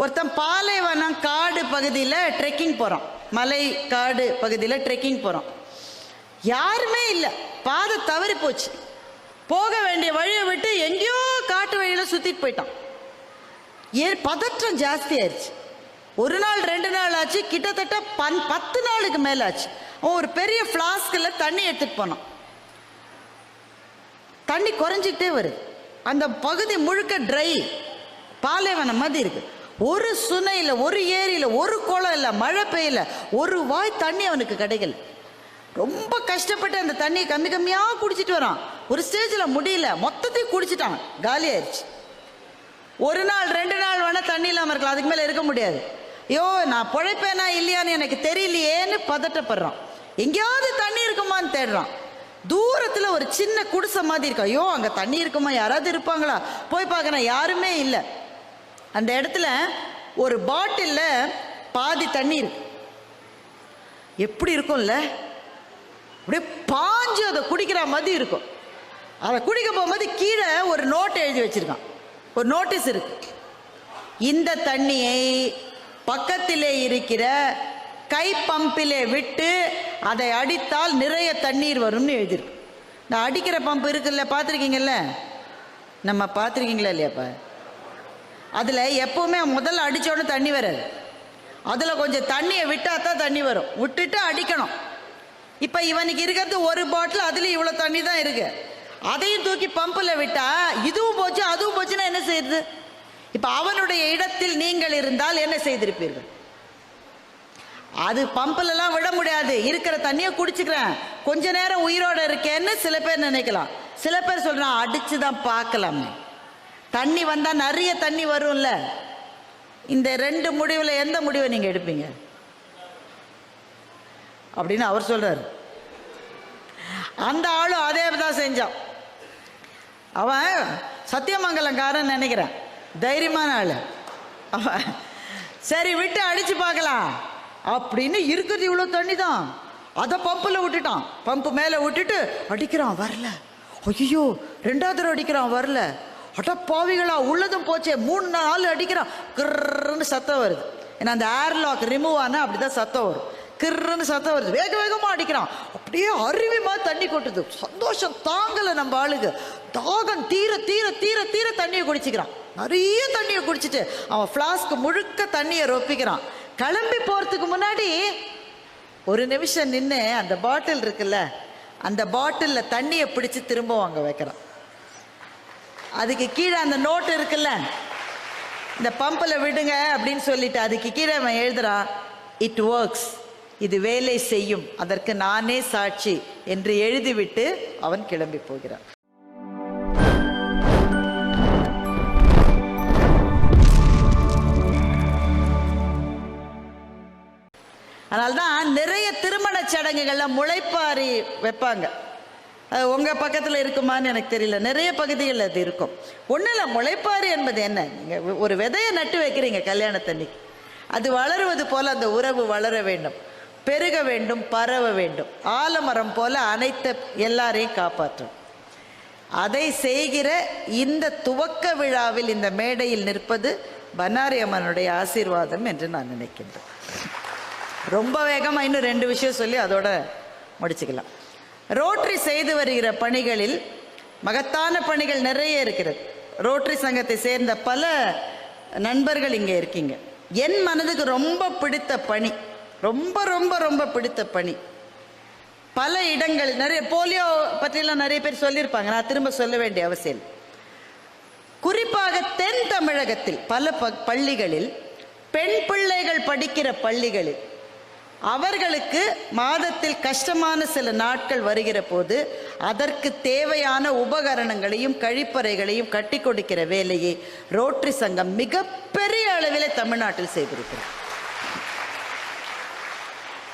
ஒருத்தன் பாலைவனம் காடு பகுதியில் ட்ரெக்கிங் போகிறான் மலை காடு பகுதியில் ட்ரெக்கிங் போகிறான் யாருமே இல்லை. பாதை தவறி போச்சு. போக வேண்டிய வழியை விட்டு எங்கேயோ காட்டு வழியில் சுற்றிட்டு போயிட்டான். ஏ பதற்றம் ஜாஸ்தி ஆயிடுச்சு ஒரு நாள் ரெண்டு நாள் ஆச்சு. கிட்டத்தட்ட பன் பத்து நாளுக்கு மேலே ஆச்சு. அவன் ஒரு பெரிய ஃப்ளாஸ்கில் தண்ணி எடுத்துகிட்டு போனான். தண்ணி குறைஞ்சிக்கிட்டே வருது. அந்த பகுதி முழுக்க ட்ரை பாலைவனம் மாதிரி இருக்குது ஒரு சுனையில் ஒரு ஏரியில் ஒரு குளம் இல்லை மழை பெய்யல ஒரு வாய் தண்ணி அவனுக்கு கிடைக்கல. ரொம்ப கஷ்டப்பட்டு அந்த தண்ணியை கம்மி கம்மியாக குடிச்சிட்டு வரான். ஒரு ஸ்டேஜில் முடியல. மொத்தத்தையும் குடிச்சிட்டான். காலி ஆயிடுச்சு. ஒரு நாள் ரெண்டு நாள் வேணால் தண்ணி இல்லாமல் இருக்கலாம். அதுக்கு மேலே இருக்க முடியாது. ஐயோ நான் பிழைப்பேனா இல்லையான்னு எனக்கு தெரியலையேன்னு பதட்டப்படுறான். எங்கேயாவது தண்ணி இருக்குமான்னு தேடுறான். தூரத்தில் ஒரு சின்ன குடிசை மாதிரி இருக்கும் ஐயோ அங்கே தண்ணி இருக்குமா? யாராவது இருப்பாங்களா? போய் பார்க்குறேன். யாருமே இல்லை. அந்த இடத்துல ஒரு பாட்டிலில் பாதி தண்ணீர். எப்படி இருக்கும்ல? அப்படியே பாஞ்சு அதை குடிக்கிற மாதிரி இருக்கும். அதை குடிக்க போகும்போது கீழே ஒரு நோட் எழுதி வச்சுருக்கான். ஒரு நோட்டீஸ் இருக்கு. இந்த தண்ணியை பக்கத்திலே இருக்கிற கை பம்பிலே விட்டு அதை அடித்தால் நிறைய தண்ணீர் வரும்னு எழுதியிருக்கு. இந்த அடிக்கிற பம்ப் இருக்குல்ல பார்த்துருக்கீங்கல்ல? நம்ம பார்த்துருக்கீங்களா இல்லையாப்பா? அதில் எப்போவுமே முதல்ல அடித்தோடனே தண்ணி வராது. அதில் கொஞ்சம் தண்ணியை விட்டால் தான் தண்ணி வரும். விட்டுட்டு அடிக்கணும். இப்போ இவனுக்கு இருக்கிறது ஒரு பாட்டில் அதுலேயும் இவ்வளோ தண்ணி தான் இருக்குது அதையும் தூக்கி பம்பில் விட்டால் இதுவும் போச்சு அதுவும் போச்சுன்னா என்ன செய்யுது இப்போ அவனுடைய இடத்தில் நீங்கள் இருந்தால் என்ன செய்திருப்பீர்கள்? அது பம்பிலலாம் விட முடியாது. இருக்கிற தண்ணியை குடிச்சுக்கிறேன். கொஞ்ச நேரம் உயிரோட இருக்கேன்னு சில பேர் நினைக்கலாம். சில பேர் சொல்கிறான் அடிச்சு தான் பார்க்கலாமே. தண்ணி வந்தால் நிறைய தண்ணி வரும்ல. இந்த ரெண்டு முடிவில் எந்த முடிவை நீங்கள் எடுப்பீங்க? அப்படின்னு அவர் சொல்கிறார் அந்த ஆளும் அதே தான் செஞ்சான். அவன் சத்தியமங்கலங்காரன் நினைக்கிறேன். தைரியமான ஆள். அவன் சரி விட்டு அடித்து பார்க்கலாம். அப்படின்னு இருக்கிறது இவ்வளோ தண்ணி தான். அதை பம்பில் விட்டுட்டான். பம்பு மேலே விட்டுட்டு அடிக்கிறான் வரல. ஐயோ ரெண்டாவது தடவை அடிக்கிறான் வரல. பாவிகளா உள்ளதும் போச்சே. மூணு நாலு அடிக்கிறான் கிர்ன்னு சத்தம் வருது. ஏன்னா அந்த ஏர்லாக் ரிமூவ் ஆனால் அப்படி தான் சத்தம் வரும். கிர்ன்னு சத்தம் வருது. வேக வேகமாக அடிக்கிறான். அப்படியே அருவி மாதிரி தண்ணி கொட்டுது. சந்தோஷம் தாங்கலை நம்ம ஆளுக்கு தாகம் தீர தீர தீர தீர தண்ணியை குடிச்சிக்கிறான். நிறைய தண்ணியை குடிச்சிட்டு அவன் ஃப்ளாஸ்க் முழுக்க தண்ணியை ரொப்பிக்கிறான். கிளம்பி போகிறதுக்கு முன்னாடி ஒரு நிமிஷம் நின்று அந்த பாட்டில் இருக்குல்ல அந்த பாட்டிலில் தண்ணியை பிடிச்சி திரும்ப வாங்க வைக்கிறான். அதுக்கு கீழே அந்த நோட்டு இருக்குல்ல இந்த பம்பில் விடுங்க அப்படின்னு சொல்லிட்டு அதுக்கு கீழே அவன் எழுதுறான் இட் ஒர்க்ஸ் இது வேலை செய்யும். அதற்கு நானே சாட்சி என்று எழுதிவிட்டு அவன் கிளம்பி போகிறான். அதனால்தான் நிறைய திருமண சடங்குகள்ல முளைப்பாரி வைப்பாங்க. உங்கள் பக்கத்தில் இருக்குமான்னு எனக்கு தெரியல. நிறைய பகுதிகளில் அது இருக்கும். ஒன்றும் இல்லை முளைப்பாறு என்பது என்ன? நீங்கள் ஒரு விதையை நட்டு வைக்கிறீங்க கல்யாணத்தன்னைக்கு அது வளருவது போல் அந்த உறவு வளர வேண்டும். பெருக வேண்டும் பரவ வேண்டும். ஆலமரம் போல் அனைத்த எல்லாரையும் காப்பாற்றும். அதை செய்கிற இந்த துவக்க விழாவில் இந்த மேடையில் நிற்பது பன்னாரி அம்மனுடைய ஆசீர்வாதம் என்று நான் நினைக்கின்றேன். ரொம்ப வேகமாக இன்னும் ரெண்டு விஷயம் சொல்லி அதோட முடிச்சுக்கலாம். ரோட்ரி செய்து வருகிற பணிகளில் மகத்தான பணிகள் நிறைய இருக்கிறது. ரோட்ரி சங்கத்தை சேர்ந்த பல நண்பர்கள் இங்கே இருக்கீங்க. என் மனதுக்கு ரொம்ப பிடித்த பணி ரொம்ப ரொம்ப ரொம்ப பிடித்த பணி. பல இடங்கள் நிறைய போலியோ பற்றிலாம் நிறைய பேர் சொல்லியிருப்பாங்க. நான் திரும்ப சொல்ல வேண்டிய அவசியம். குறிப்பாக தென் தமிழகத்தில் பல ப- பள்ளிகளில் பெண் பிள்ளைகள் படிக்கிற பள்ளிகளில் அவர்களுக்கு மாதத்தில் கஷ்டமான சில நாட்கள் வருகிற போது அதற்கு தேவையான உபகரணங்களையும் கழிப்பறைகளையும் கட்டி கொடுக்கிற வேலையை ரோட்டரி சங்கம் மிகப்பெரிய அளவில் தமிழ்நாட்டில் செய்திருக்கிறது.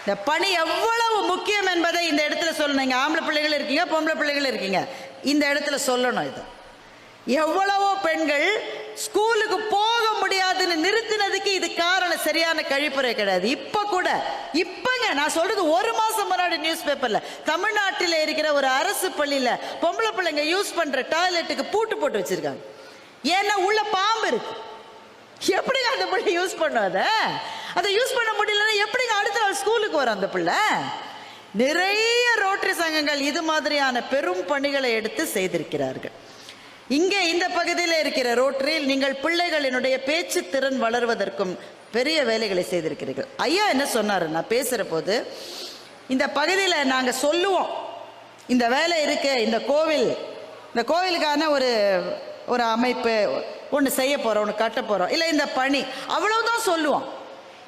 இந்த பணி எவ்வளவு முக்கியம் என்பதை இந்த இடத்துல சொல்லணும். நீங்கள் ஆம்பளை பிள்ளைகள் இருக்கீங்க பொம்பளை பிள்ளைகள் இருக்கீங்க. இந்த இடத்துல சொல்லணும் இது. எவ்வளவோ பெண்கள் ஸ்கூலுக்கு போக முடியாதுன்னு நிறுத்தினதுக்கு இது காரணம் சரியான கழிப்பறை கிடையாது. இப்ப கூட இப்பங்க நான் சொல்றது ஒரு மாசம் முன்னாடி நியூஸ் பேப்பர்ல தமிழ்நாட்டில் இருக்கிற ஒரு அரசு பள்ளியில பொம்பளை பிள்ளைங்க யூஸ் பண்ற டாய்லெட்டுக்கு பூட்டு போட்டு வச்சிருக்காங்க. ஏன்னா உள்ள பாம்பு இருக்கு. எப்படிங்க அந்த பிள்ளை யூஸ் பண்ணும் அதை? அதை யூஸ் பண்ண முடியலன்னா எப்படிங்க அடுத்த நாள் ஸ்கூலுக்கு வரும் அந்த பிள்ளை? நிறைய ரோட்டரி சங்கங்கள் இது மாதிரியான பெரும் பணிகளை எடுத்து செய்திருக்கிறார்கள். இங்கே இந்த பகுதியில் இருக்கிற ரோட்டரியில் நீங்கள் பிள்ளைகளினுடைய பேச்சு திறன் வளர்வதற்கும் பெரிய வேலைகளை செய்திருக்கிறீர்கள். ஐயா என்ன சொன்னார்? நான் பேசுகிற போது இந்த பகுதியில் நாங்கள் சொல்லுவோம். இந்த வேலை இருக்கு இந்த கோவில் இந்த கோவிலுக்கான ஒரு ஒரு அமைப்பு ஒன்று செய்ய போகிறோம் ஒன்று கட்ட போகிறோம் இல்லை இந்த பணி அவ்வளோதான் சொல்லுவோம்.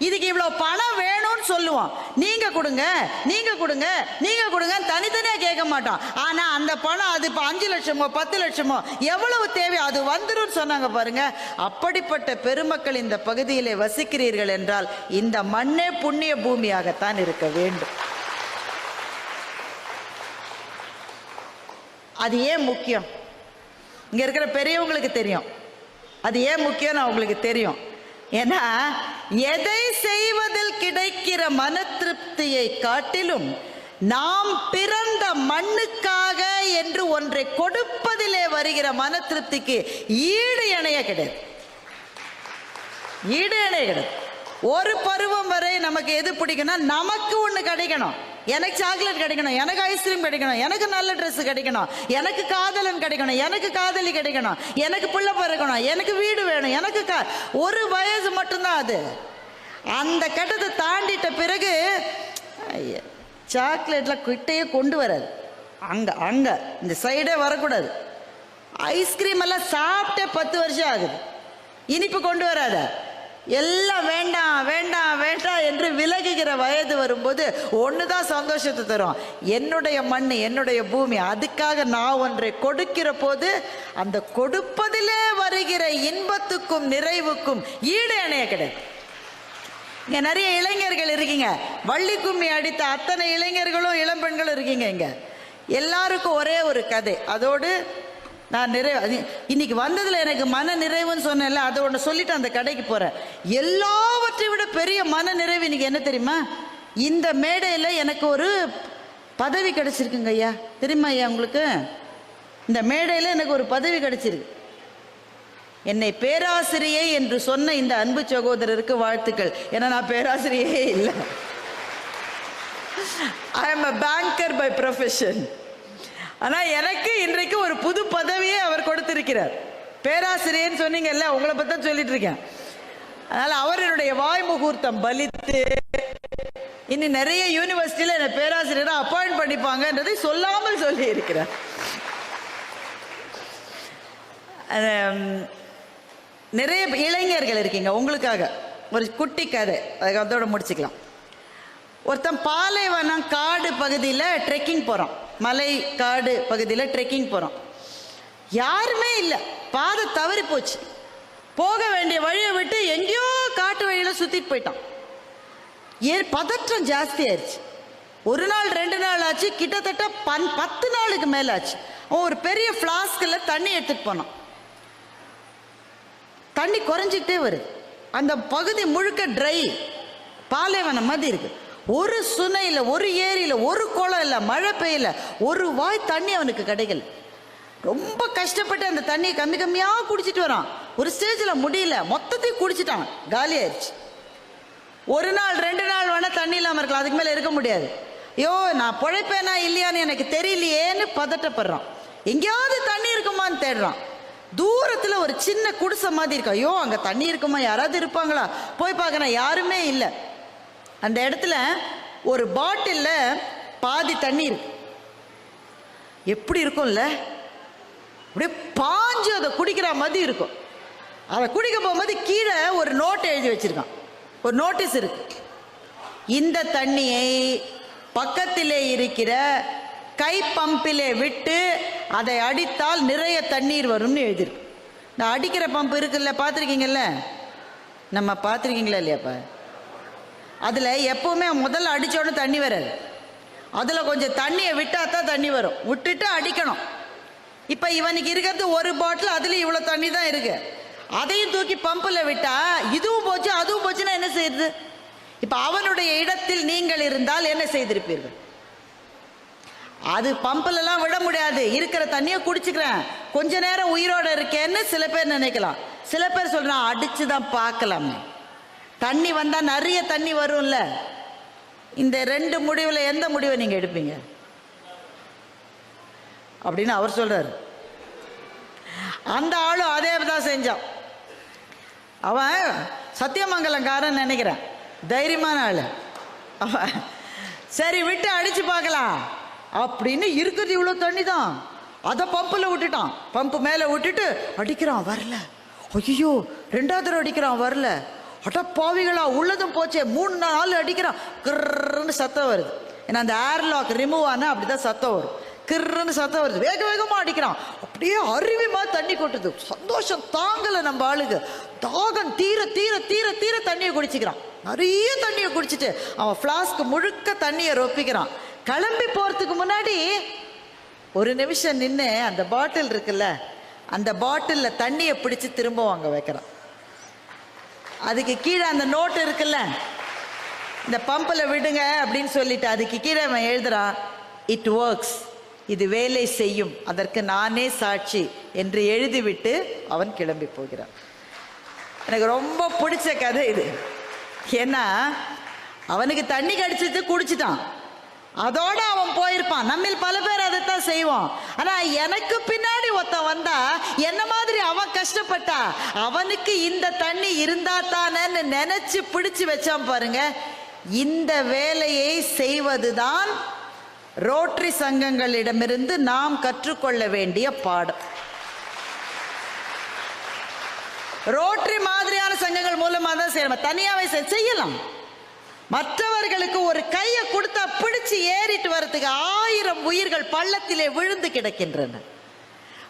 இதுக்கு இவ்வளோ பணம் வேணும்னு சொல்லுவோம். நீங்க கொடுங்க நீங்க கொடுங்க நீங்க கொடுங்க தனித்தனியாக கேட்க மாட்டோம். ஆனா அந்த பணம் அது இப்போ அஞ்சு லட்சமோ பத்து லட்சமோ எவ்வளவு தேவை அது வந்துடும் சொன்னாங்க பாருங்க. அப்படிப்பட்ட பெருமக்கள் இந்த பகுதியிலே வசிக்கிறீர்கள் என்றால் இந்த மண்ணே புண்ணிய பூமியாகத்தான் இருக்க வேண்டும். அது ஏன் முக்கியம்? இங்க இருக்கிற பெரியவங்களுக்கு தெரியும். அது ஏன் முக்கியம் உங்களுக்கு தெரியும். ஏன்னா எதை செய்வதில் கிடைக்கிற மன திருப்தியை காட்டிலும் நாம் பிறந்த மண்ணுக்காக என்று ஒன்றை கொடுப்பதிலே வருகிற மன திருப்திக்கு ஈடு இணைய கிடையாது. ஈடு இணைய கிடையாது. ஒரு பருவம் வரை நமக்கு எது பிடிக்கும்னா நமக்கு ஒன்று கிடைக்கணும். எனக்கு சாக்லேட் கிடைக்கணும் எனக்கு ஐஸ்கிரீம் கிடைக்கணும் எனக்கு நல்ல ட்ரெஸ் கிடைக்கணும் எனக்கு காதலன் கிடைக்கணும் எனக்கு காதலி கிடைக்கணும் எனக்கு பிள்ளை பிறக்கணும் எனக்கு வீடு வேணும் எனக்கு கா ஒரு வயசு மட்டும்தான் அது. அந்த கட்டத்தை தாண்டிட்ட பிறகு சாக்லேட்டில் கிட்டையே கொண்டு வராது. அங்கே அங்கே இந்த சைடே வரக்கூடாது. ஐஸ்கிரீம் எல்லாம் சாப்பிட்டே பத்து வருஷம் ஆகுது. இனிப்பு கொண்டு வராத. எல்லாம் வேண்டாம் வேண்டாம் வேண்டாம் என்று விலகுகிற வயது வரும்போது ஒன்று தான் சந்தோஷத்தை தரும். என்னுடைய மண் என்னுடைய பூமி அதுக்காக நான் ஒன்றை கொடுக்கிற போது அந்த கொடுப்பதிலே வருகிற இன்பத்துக்கும் நிறைவுக்கும் ஈடு இணைய கிடையாது. இங்கே நிறைய இளைஞர்கள் இருக்கீங்க. வள்ளி கும்மி அடித்த அத்தனை இளைஞர்களும் இளம்பெண்களும் இருக்கீங்க இங்கே. எல்லாருக்கும் ஒரே ஒரு கதை. அதோடு நான் நிறைவு இன்னைக்கு வந்ததில் எனக்கு மன நிறைவுன்னு சொன்னேன்ல அதை ஒன்று சொல்லிட்டு அந்த கடைக்கு போகிறேன் எல்லாவற்றை விட பெரிய மன நிறைவு இன்னைக்கு என்ன தெரியுமா? இந்த மேடையில் எனக்கு ஒரு பதவி கிடச்சிருக்குங்க ஐயா. தெரியுமா ஐயா உங்களுக்கு? இந்த மேடையில் எனக்கு ஒரு பதவி கிடச்சிருக்கு. என்னை பேராசிரியை என்று சொன்ன இந்த அன்பு சகோதரருக்கு வாழ்த்துக்கள். ஏன்னா நான் பேராசிரியே இல்லை. I am a banker by profession ஆனால் எனக்கு இன்றைக்கு ஒரு புது பதவியை அவர் கொடுத்திருக்கிறார். பேராசிரியர்னு சொன்னீங்கல்ல உங்களை பற்றி தான் சொல்லிட்டு இருக்கேன். அதனால் அவர் என்னுடைய வாய் முகூர்த்தம் பலித்து இனி நிறைய யூனிவர்சிட்டியில் என்னை பேராசிரியராக அப்பாயிண்ட் பண்ணிப்பாங்கன்றதை சொல்லாமல் சொல்லி இருக்கிறார் நிறைய இளைஞர்கள் இருக்கீங்க உங்களுக்காக. ஒரு குட்டி கதை அதோட முடிச்சுக்கலாம். ஒருத்தன் பாலைவனம் காடு பகுதியில் ட்ரெக்கிங் போகிறான் மலை காடு பகுதியில் ட்ரெக்கிங் போகிறோம் யாருமே இல்லை. பாதை தவறி போச்சு. போக வேண்டிய வழியை விட்டு எங்கேயோ காட்டு வழியில் சுற்றிட்டு போயிட்டான் ஏ பதற்றம் ஜாஸ்தி ஆயிடுச்சு ஒரு நாள் ரெண்டு நாள் ஆச்சு. கிட்டத்தட்ட பன் பத்து நாளுக்கு மேலே ஆச்சு. அவன் ஒரு பெரிய ஃப்ளாஸ்கில் தண்ணி எடுத்துகிட்டு போனான். தண்ணி குறைஞ்சிக்கிட்டே வருது. அந்த பகுதி முழுக்க ட்ரை பாலைவனம் மாதிரி இருக்குது ஒரு சுனையில் ஒரு ஏரியில் ஒரு குளம் இல்லை மழை பெய்யல ஒரு வாய் தண்ணி அவனுக்கு கிடைக்கல. ரொம்ப கஷ்டப்பட்டு அந்த தண்ணியை கம்மி கம்மியாக குடிச்சிட்டு வரான். ஒரு ஸ்டேஜில் முடியல. மொத்தத்தையும் குடிச்சிட்டான் காலி ஆயிடுச்சு. ஒரு நாள் ரெண்டு நாள் வேணால் தண்ணி இல்லாமல் இருக்கலாம். அதுக்கு மேலே இருக்க முடியாது. ஐயோ நான் பிழைப்பேனா இல்லையான்னு எனக்கு தெரியலையேன்னு பதட்டப்படுறான். எங்கேயாவது தண்ணி இருக்குமான்னு தேடுறான். தூரத்தில் ஒரு சின்ன குடிசை மாதிரி இருக்கும் ஐயோ அங்கே தண்ணி இருக்குமா? யாராவது இருப்பாங்களா? போய் பார்க்குறேன். யாருமே இல்லை. அந்த இடத்துல ஒரு பாட்டிலில் பாதி தண்ணி இருக்கு எப்படி இருக்கும்ல? அப்படியே பாஞ்சு அதை குடிக்கிற மாதிரி இருக்கும். அதை குடிக்க போகும்போது கீழே ஒரு நோட் எழுதி வச்சுருக்கான். ஒரு நோட்டீஸ் இருக்கு. இந்த தண்ணியை பக்கத்திலே இருக்கிற கை பம்பிலே விட்டு அதை அடித்தால் நிறைய தண்ணீர் வரும்னு எழுதியிருக்கு. இந்த அடிக்கிற பம்ப் இருக்குல்ல பார்த்துருக்கீங்கல்ல? நம்ம பார்த்துருக்கீங்களா இல்லையாப்பா? அதில் எப்போவுமே முதல்ல அடித்தோடனே தண்ணி வராது. அதில் கொஞ்சம் தண்ணியை விட்டால் தான் தண்ணி வரும். விட்டுட்டு அடிக்கணும். இப்போ இவனுக்கு இருக்கிறது ஒரு பாட்டில் அதுலேயும் இவ்வளோ தண்ணி தான் இருக்குது அதையும் தூக்கி பம்பில் விட்டால் இதுவும் போச்சு அதுவும் போச்சுன்னா என்ன செய்யுது இப்போ அவனுடைய இடத்தில் நீங்கள் இருந்தால் என்ன செய்திருப்பீர்கள்? அது பம்பில் விட முடியாது. இருக்கிற தண்ணியை குடிச்சுக்கிறேன். கொஞ்ச நேரம் உயிரோட இருக்கேன்னு சில பேர் நினைக்கலாம். சில பேர் சொல்கிறான் அடிச்சு தான் பார்க்கலாமே. தண்ணி வந்தால் நிறைய தண்ணி வரும்ல. இந்த ரெண்டு முடிவில் எந்த முடிவை நீங்கள் எடுப்பீங்க? அப்படின்னு அவர் சொல்கிறார் அந்த ஆளும் அதே தான் செஞ்சான். அவன் சத்தியமங்கலங்காரன் நினைக்கிறேன். தைரியமான ஆள். அவன் சரி விட்டு அடித்து பார்க்கலாம். அப்படின்னு இருக்கிறது இவ்வளோ தண்ணி தான் அதை பம்பில் விட்டுட்டான். பம்பு மேலே விட்டுட்டு அடிக்கிறான் வரல. ஐயோ ரெண்டாவது தடவை அடிக்கிறான் வரல. அட பாவிகளா உள்ளதும் போச்சே. மூணு நாலு அடிக்கிறான் கிர்ன்னு சத்தம் வருது. ஏன்னா அந்த ஏர்லாக் ரிமூவ் ஆனால் அப்படி தான் சத்தம் வரும். கிர்ன்னு சத்தம் வருது. வேக வேகமாக அடிக்கிறான். அப்படியே அருவிமா தண்ணி கொட்டுது. சந்தோஷம் தாங்கலை நம்ம ஆளுக்கு தாகம் தீர தீர தீர தீர தண்ணியை குடிச்சிக்கிறான். நிறைய தண்ணியை குடிச்சிட்டு அவன் ஃப்ளாஸ்க் முழுக்க தண்ணியை ரொப்பிக்கிறான். கிளம்பி போகிறதுக்கு முன்னாடி ஒரு நிமிஷம் நின்று அந்த பாட்டில் இருக்குல்ல அந்த பாட்டிலில் தண்ணியை பிடிச்சி திரும்ப வாங்க வைக்கிறான். அதுக்கு கீழே அந்த நோட்டு இருக்குல்ல? இந்த பம்பில் விடுங்க அப்படின்னு சொல்லிட்டு அதுக்கு கீழே அவன் எழுதுறான் இட் ஒர்க்ஸ் இது வேலை செய்யும். அதற்கு நானே சாட்சி என்று எழுதிவிட்டு அவன் கிளம்பி போகிறான். எனக்கு ரொம்ப பிடிச்ச கதை இது. ஏன்னா அவனுக்கு தண்ணி கடிச்சிட்டு குடிச்சிட்டான். அதோட அவன் போயிருப்பான். நம்மில் பல பேர் அதைத்தான் செய்வோம் ஆனா எனக்கு பின்னாடி ஒருத்தன் வந்தா என்ன மாதிரி அவன் கஷ்டப்பட்டா? அவனுக்கு இந்த தண்ணி இருந்தா தானேன்னு நினைச்சு பிடிச்சு வச்சான் பாருங்க. இந்த வேலையை செய்வதுதான் ரோட்டரி சங்கங்களிடமிருந்து நாம் கற்றுக்கொள்ள வேண்டிய பாடம். ரோட்டரி மாதிரியான சங்கங்கள் மூலமா தான் செய்யணும் தனியாவை செய்- செய்யலாம். மற்றவர்களுக்கு ஒரு கையை கொடுத்தா பிடிச்சு ஏறிட்டு வர்றதுக்கு ஆயிரம் உயிர்கள் பள்ளத்திலே விழுந்து கிடக்கின்றன.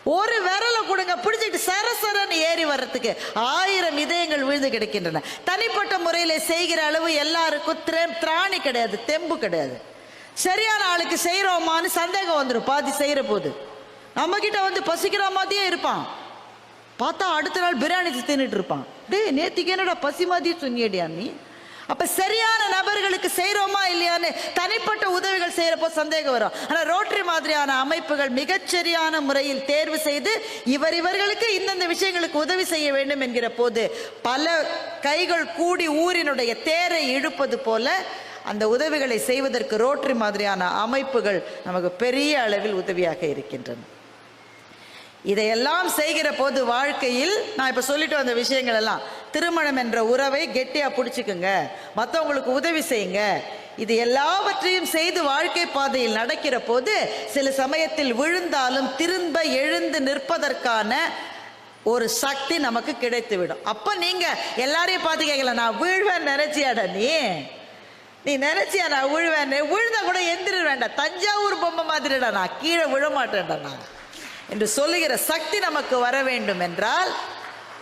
ஒரு விரலை கொடுங்க பிடிச்சிட்டு சரசரன்னு ஏறி வர்றதுக்கு ஆயிரம் இதயங்கள் விழுந்து கிடக்கின்றன. தனிப்பட்ட முறையில் செய்கிற அளவு எல்லாருக்கும் திர- திராணி கிடையாது தெம்பு கிடையாது. சரியான ஆளுக்கு செய்கிறோமான்னு சந்தேகம் வந்துடும் பாதி செய்கிற போது. நம்மக்கிட்ட வந்து பசிக்கிற மாதிரியே இருப்பான். பார்த்தா அடுத்த நாள் பிரியாணி தின்னுட்டு இருப்பான். டே நேத்திக்கு என்னடா பசி மாதிரியே சொன்னியடியா நீ? அப்ப சரியான நபர்களுக்கு செய்கிறோமா இல்லையான்னு தனிப்பட்ட உதவிகள் செய்யறப்போ சந்தேகம் வரும். ஆனா ரோட்டரி மாதிரியான அமைப்புகள் மிகச்சரியான முறையில் தேர்வு செய்து இவர் இவர்களுக்கு இந்தந்த விஷயங்களுக்கு உதவி செய்ய வேண்டும் என்கிற போது பல கைகள் கூடி ஊரினுடைய தேரை இழுப்பது போல அந்த உதவிகளை செய்வதற்கு ரோட்டரி மாதிரியான அமைப்புகள் நமக்கு பெரிய அளவில் உதவியாக இருக்கின்றன. இதையெல்லாம் செய்கிற போது வாழ்க்கையில் நான் இப்போ சொல்லிட்டு வந்த விஷயங்கள் எல்லாம் திருமணம் என்ற உறவை கெட்டியாக பிடிச்சிக்குங்க. மற்றவங்களுக்கு உதவி செய்யுங்க. இது எல்லாவற்றையும் செய்து வாழ்க்கை பாதையில் நடக்கிற போது சில சமயத்தில் விழுந்தாலும் திரும்ப எழுந்து நிற்பதற்கான ஒரு சக்தி நமக்கு கிடைத்து விடும் நீங்கள் நீங்க எல்லாரையும் பார்த்து கேட்கல நான் வீழ்வேன் நினைச்சியாடா நீ? நீ நினைச்சியா நான் விழுவேன் விழுந்தா கூட எந்திர வேண்டாம். தஞ்சாவூர் பொம்மை மாதிரிடா நான் கீழே விழ மாட்டேன்டா நான். என்று சொல்லுகிற சக்தி நமக்கு வர வேண்டும் என்றால்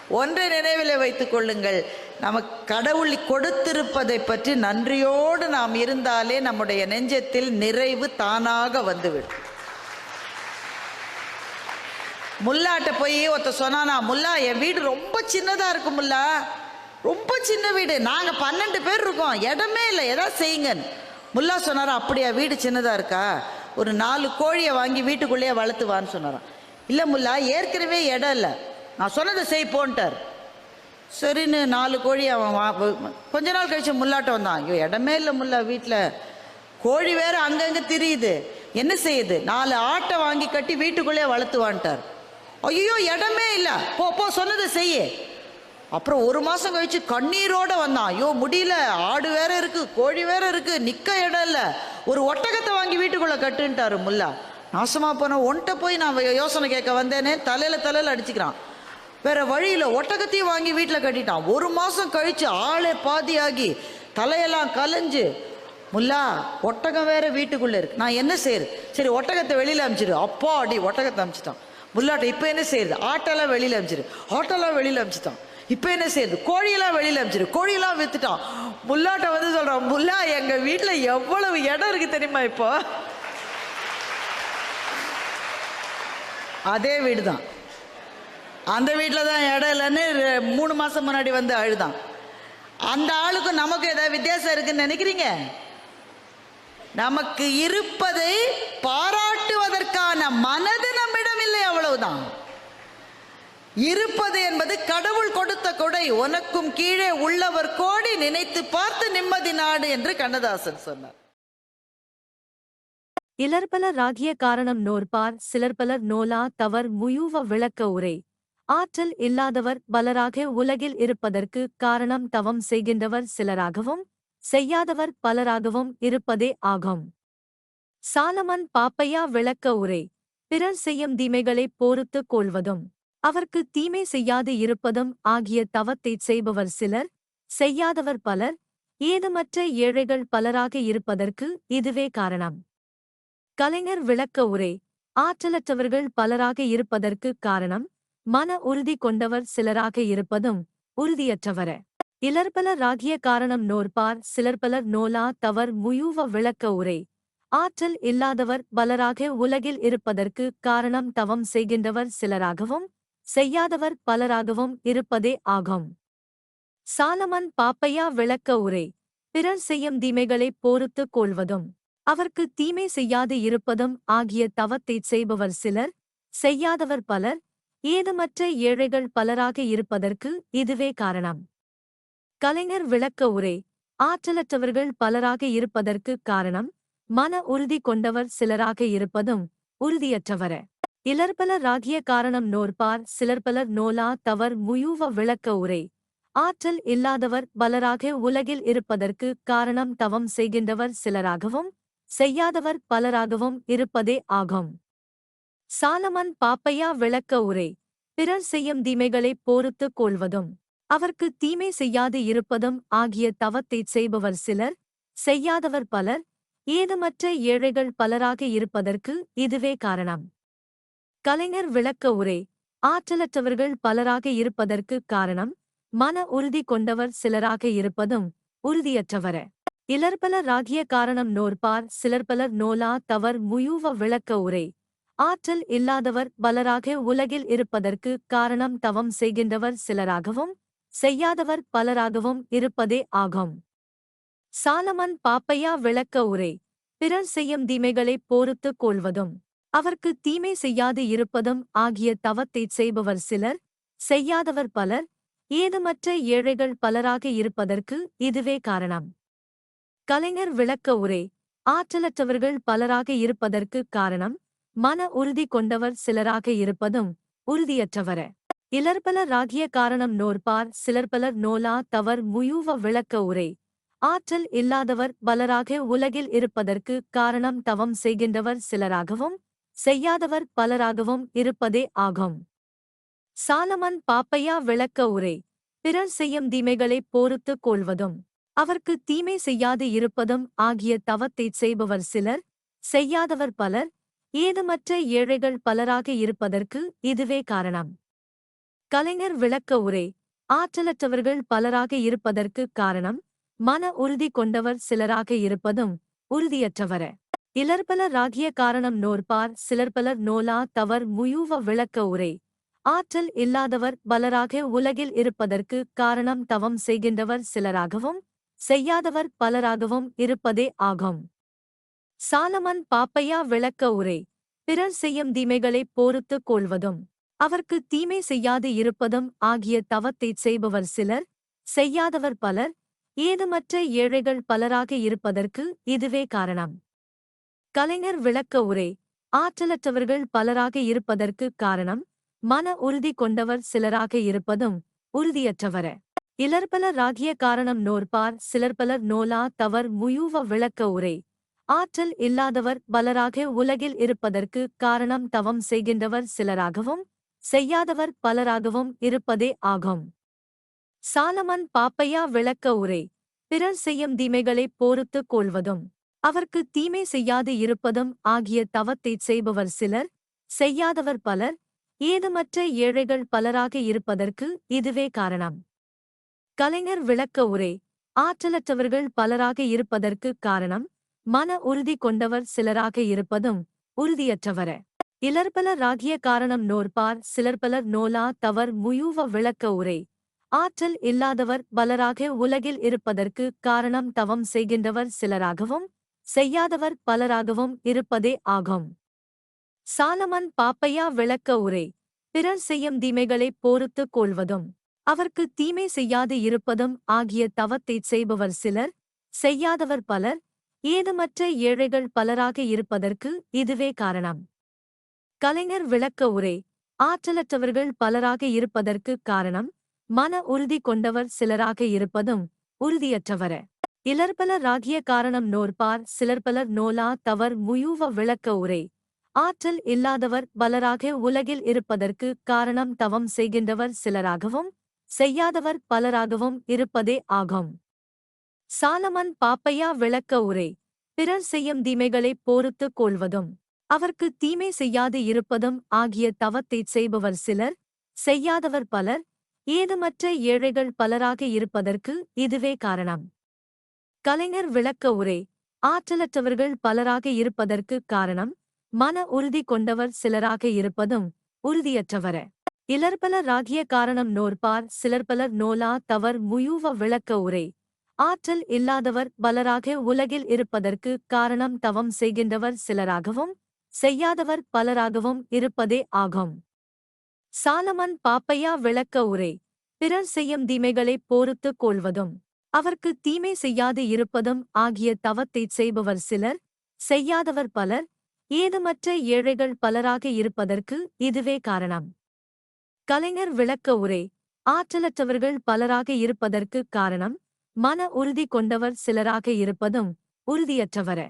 ஒன்றை நினைவில் வைத்துக் கொள்ளுங்கள். நமக்கு கடவுள் கொடுத்திருப்பதை பற்றி நன்றியோடு நாம் இருந்தாலே நம்முடைய நெஞ்சத்தில் நிறைவு தானாக வந்துவிடும். முல்லாட்ட போய் ஒருத்த சொன்னானா முல்லா என் வீடு ரொம்ப சின்னதா இருக்கும் முல்லா. ரொம்ப சின்ன வீடு. நாங்க பன்னெண்டு பேர் இருக்கோம். இடமே இல்லை. எதாவது செய்யுங்கன்னு. முல்லா சொன்னாரா அப்படியா வீடு சின்னதா இருக்கா? ஒரு நாலு கோழியை வாங்கி வீட்டுக்குள்ளேயே வளர்த்துவான்னு சொன்னாரான் இல்லை முல்லா ஏற்கனவே இடம் இல்லை. நான் சொன்னதை செய் போன்ட்டார். சரின்னு நாலு கோழி அவன் வா கொஞ்ச நாள் கழிச்சு முல்லாட்ட வந்தான். ஐயோ இடமே இல்லை முல்லா வீட்டில் கோழி வேற அங்கங்கே திரியுது. என்ன செய்யுது? நாலு ஆட்டை வாங்கி கட்டி வீட்டுக்குள்ளேயே வளர்த்துவான்ட்டார். ஐயோ இடமே இல்லை. போ போ சொன்னதை செய்ய. அப்புறம் ஒரு மாதம் கழிச்சு கண்ணீரோடு வந்தான் ஐயோ முடியல ஆடு வேற இருக்குது கோழி வேற இருக்குது நிற்க இடம் இல்லை. ஒரு ஒட்டகத்தை வாங்கி வீட்டுக்குள்ளே கட்டுன்ட்டாரு முல்லா. நாசமாக போன ஒன்ட்ட போய் நான் யோசனை கேட்க வந்தேனே தலையில் தலையில் அடிச்சுக்கிறான். வேற வழியில் ஒட்டகத்தையும் வாங்கி வீட்டில் கட்டிட்டான். ஒரு மாதம் கழித்து ஆளே பாதியாகி தலையெல்லாம் கலைஞ்சு முல்லா ஒட்டகம் வேற வீட்டுக்குள்ளே இருக்கு. நான் என்ன செய்யுது சரி ஒட்டகத்தை வெளியில் அமிச்சிடு. அப்பா அடி ஒட்டகத்தை அமிச்சிட்டான். முல்லாட்ட இப்போ என்ன செய்யுது ஆட்டெல்லாம் வெளியில் அமிச்சிடு. ஆட்டெல்லாம் வெளியில் அமிச்சிட்டான். இப்போ என்ன செய்யுது கோழியெல்லாம் வெளியில் அமிச்சிரு. கோழியெல்லாம் விற்றுட்டான் முல்லாட்ட வந்து சொல்கிறான் முல்லா எங்கள் வீட்டில் எவ்வளவு இடம் இருக்கு தெரியுமா இப்போ? அதே வீடு தான் அந்த வீட்டில் தான் இடம் இல்லைன்னு மூணு மாதம் முன்னாடி வந்து அழுதான் அந்த ஆளுக்கும் நமக்கு ஏதாவது வித்தியாசம் இருக்குன்னு நினைக்கிறீங்க? நமக்கு இருப்பதை பாராட்டுவதற்கான மனது நம்மிடம் இல்லை அவ்வளவுதான். இருப்பது என்பது கடவுள் கொடுத்த கொடை. உனக்கும் கீழே உள்ளவர் கோடி நினைத்து பார்த்து நிம்மதி நாடு என்று கண்ணதாசன் சொன்னார். இலர்பலர் ராகிய காரணம் நோர்பார் சிலர்பலர் நோலா தவர் முயூவ விளக்க உரை. ஆற்றல் இல்லாதவர் பலராக உலகில் இருப்பதற்கு காரணம் தவம் செய்கின்றவர் சிலராகவும் செய்யாதவர் பலராகவும் இருப்பதே ஆகும். சாலமன் பாப்பையா விளக்க உரை. பிறர் செய்யும் தீமைகளைப் போருத்துக் கொள்வதும். அவர்க்கு தீமை செய்யாது இருப்பதும் ஆகிய தவத்தைச் செய்பவர் சிலர் செய்யாதவர் பலர் ஏதுமற்ற ஏழைகள் பலராக இருப்பதற்கு இதுவே காரணம். கலைஞர் விளக்க உரை ஆற்றலற்றவர்கள் பலராக இருப்பதற்கு காரணம் மன உறுதி கொண்டவர் சிலராக இருப்பதும் உறுதியற்றவர. இலர்பலர் ராகிய காரணம் நோர்பார் சிலர்பலர் நோலா தவர் முயூவ விளக்க உரை ஆற்றல் இல்லாதவர் பலராக உலகில் இருப்பதற்கு காரணம் தவம் செய்கின்றவர் சிலராகவும் செய்யாதவர் பலராகவும் இருப்பதே ஆகும். சாலமன் பாப்பையா விளக்க உரை பிறர் செய்யும் தீமைகளைப் போருத்துக் கொள்வதும் அவர்க்கு தீமை செய்யாது இருப்பதும் ஆகிய தவத்தைச் செய்பவர் சிலர் செய்யாதவர் பலர் ஏதுமற்ற ஏழைகள் பலராக இருப்பதற்கு இதுவே காரணம். கலைஞர் விளக்க உரை ஆற்றலற்றவர்கள் பலராக இருப்பதற்கு காரணம் மன உறுதி கொண்டவர் சிலராக இருப்பதும் உறுதியற்றவர. இலர்பலர் ராகிய காரணம் நோர்பார் சிலர்பலர் நோலா தவர் முயூவ விளக்க உரை. ஆற்றல் இல்லாதவர் பலராக உலகில் இருப்பதற்கு காரணம் தவம் செய்கின்றவர் சிலராகவும் செய்யாதவர் பலராகவும் இருப்பதே ஆகும். சாலமன் பாப்பையா விளக்க உரை. பிறர் செய்யும் தீமைகளைப் போருத்துக் கொள்வதும் அவர்க்கு தீமை செய்யாது இருப்பதும் ஆகிய தவத்தைச் செய்பவர் சிலர் செய்யாதவர் பலர் ஏதுமற்ற ஏழைகள் பலராக இருப்பதற்கு இதுவே காரணம். கலைஞர் விளக்க உரை. ஆற்றலற்றவர்கள் பலராக இருப்பதற்கு காரணம் மன உறுதி கொண்டவர் சிலராக இருப்பதும் உறுதியற்றவர. இலர்பலர் ராகிய காரணம் நோர்பார் சிலர்பலர் நோலா தவர் முயூவ விளக்க உரை. ஆற்றல் இல்லாதவர் பலராக உலகில் இருப்பதற்கு காரணம் தவம் செய்கின்றவர் சிலராகவும் செய்யாதவர் பலராகவும் இருப்பதே ஆகும். சாலமன் பாப்பையா விளக்க உரை. பிறர் செய்யும் தீமைகளைப் போருத்துக் கொள்வதும் அவர்க்கு தீமை செய்யாது இருப்பதும் ஆகிய தவத்தைச் செய்பவர் சிலர் செய்யாதவர் பலர் ஏதுமற்ற ஏழைகள் பலராக இருப்பதற்கு இதுவே காரணம். கலைஞர் விளக்க உரை ஆற்றலற்றவர்கள் பலராக இருப்பதற்கு காரணம் மன உறுதி கொண்டவர் சிலராக இருப்பதும் உறுதியற்றவர. இலர்பலராகிய காரணம் நோர்பார் சிலர்பலர் நோலா தவர் முயூவ விளக்க உரை ஆற்றல் இல்லாதவர் பலராக உலகில் இருப்பதற்கு காரணம் தவம் செய்கின்றவர் சிலராகவும் செய்யாதவர் பலராகவும் இருப்பதே ஆகும். சாலமன் பாப்பையா விளக்க உரை. பிறர் செய்யும் தீமைகளைப் போருத்துக் கொள்வதும் அவர்க்கு தீமை செய்யாது இருப்பதும் ஆகிய தவத்தைச் செய்பவர் சிலர் செய்யாதவர் பலர் ஏதுமற்ற ஏழைகள் பலராக இருப்பதற்கு இதுவே காரணம். கலைஞர் விளக்க உரை. ஆற்றலற்றவர்கள் பலராக இருப்பதற்கு காரணம் மன உறுதி கொண்டவர் சிலராக இருப்பதும் உறுதியற்றவர. இலர்பலர் ராகிய காரணம் நோர்பார் சிலர்பலர் நோலா தவர் முயூவ விளக்க உரை. ஆற்றல் இல்லாதவர் பலராக உலகில் இருப்பதற்கு காரணம் தவம் செய்கின்றவர் சிலராகவும் செய்யாதவர் பலராகவும் இருப்பதே ஆகும். சாலமன் பாப்பையா விளக்க உரை. பிறர் செய்யும் தீமைகளைப் போருத்துக் கொள்வதும் அவர்க்கு தீமை செய்யாது இருப்பதும் ஆகிய தவத்தைச் செய்பவர் சிலர் செய்யாதவர் பலர் ஏதுமற்ற ஏழைகள் பலராக இருப்பதற்கு இதுவே காரணம். கலைஞர் விளக்க உரை. ஆற்றலற்றவர்கள் பலராக இருப்பதற்கு காரணம் மன உறுதி கொண்டவர் சிலராக இருப்பதும் உறுதியற்றவர. இலர்பலர் ராகிய காரணம் நோற்பார் சிலர்பலர் நோலா தவர் முயூவ விளக்க உரை. ஆற்றல் இல்லாதவர் பலராக உலகில் இருப்பதற்கு காரணம் தவம் செய்கின்றவர் சிலராகவும் செய்யாதவர் பலராகவும் இருப்பதே ஆகும். சாலமன் பாப்பையா விளக்க உரை. பிறர் செய்யும் தீமைகளைப் போருத்துக் கொள்வதும் அவர்க்கு தீமை செய்யாது இருப்பதும் ஆகிய தவத்தைச் செய்பவர் சிலர் செய்யாதவர் பலர் ஏதுமற்ற ஏழைகள் பலராக இருப்பதற்கு இதுவே காரணம். கலைஞர் விளக்க உரை ஆற்றலற்றவர்கள் பலராக இருப்பதற்கு காரணம் மன உறுதி கொண்டவர் சிலராக இருப்பதும் உறுதியற்றவர. இலர்பலராகிய காரணம் நோர்பார் சிலர்பலர் நோலா தவர் முயூவ விளக்க உரை ஆற்றல் இல்லாதவர் பலராக உலகில் இருப்பதற்கு காரணம் தவம் செய்கின்றவர் சிலராகவும் செய்யாதவர் பலராகவும் இருப்பதே ஆகும். சாலமன் பாப்பையா விளக்க உரை பிறர் செய்யும் தீமைகளைப் போருத்துக் கொள்வதும் அவர்க்கு தீமை செய்யாது இருப்பதும் ஆகிய தவத்தைச் செய்பவர் சிலர் செய்யாதவர் பலர் ஏதுமற்ற ஏழைகள் பலராக இருப்பதற்கு இதுவே காரணம். கலைஞர் விளக்க உரை ஆற்றலற்றவர்கள் பலராக இருப்பதற்கு காரணம் மன உறுதி கொண்டவர் சிலராக இருப்பதும் உறுதியற்றவர. இலர்பலர் ராகிய காரணம் நோர்பார் சிலர்பலர் நோலா தவர் முயூவ விளக்க உரை. ஆற்றல் இல்லாதவர் பலராக உலகில் இருப்பதற்கு காரணம் தவம் செய்கின்றவர் சிலராகவும் செய்யாதவர் பலராகவும் இருப்பதே ஆகும். சாலமன் பாப்பையா விளக்க உரை. பிறர் செய்யும் தீமைகளைப் போருத்துக் கொள்வதும் அவர்க்கு தீமை செய்யாது இருப்பதும் ஆகிய தவத்தைச் செய்பவர் சிலர் செய்யாதவர் பலர் ஏதுமற்ற ஏழைகள் பலராக இருப்பதற்கு இதுவே காரணம். கலைஞர் விளக்க உரை. ஆற்றலற்றவர்கள் பலராக இருப்பதற்கு காரணம் மன உறுதி கொண்டவர் சிலராக இருப்பதும் உறுதியற்றவர. இலர்பலர் ராகிய காரணம் நோர்பார் சிலர்பலர் நோலா தவர் முயூவ விளக்க உரை. ஆற்றல் இல்லாதவர் பலராக உலகில் இருப்பதற்கு காரணம் தவம் செய்கின்றவர் சிலராகவும் செய்யாதவர் பலராகவும் இருப்பதே ஆகும். சாலமன் பாப்பையா விளக்க உரை. பிறர் செய்யும் தீமைகளைப் பொறுத்துக் கொள்வதும் அவர்க்கு தீமை செய்யாது இருப்பதும் ஆகிய தவத்தைச் செய்பவர் சிலர் செய்யாதவர் பலர் ஏதுமற்ற ஏழைகள் பலராக இருப்பதற்கு இதுவே காரணம். கலைஞர் விளக்க உரை ஆற்றலற்றவர்கள் பலராக இருப்பதற்கு காரணம் மன உறுதி கொண்டவர் சிலராக இருப்பதும் உறுதியற்றவர.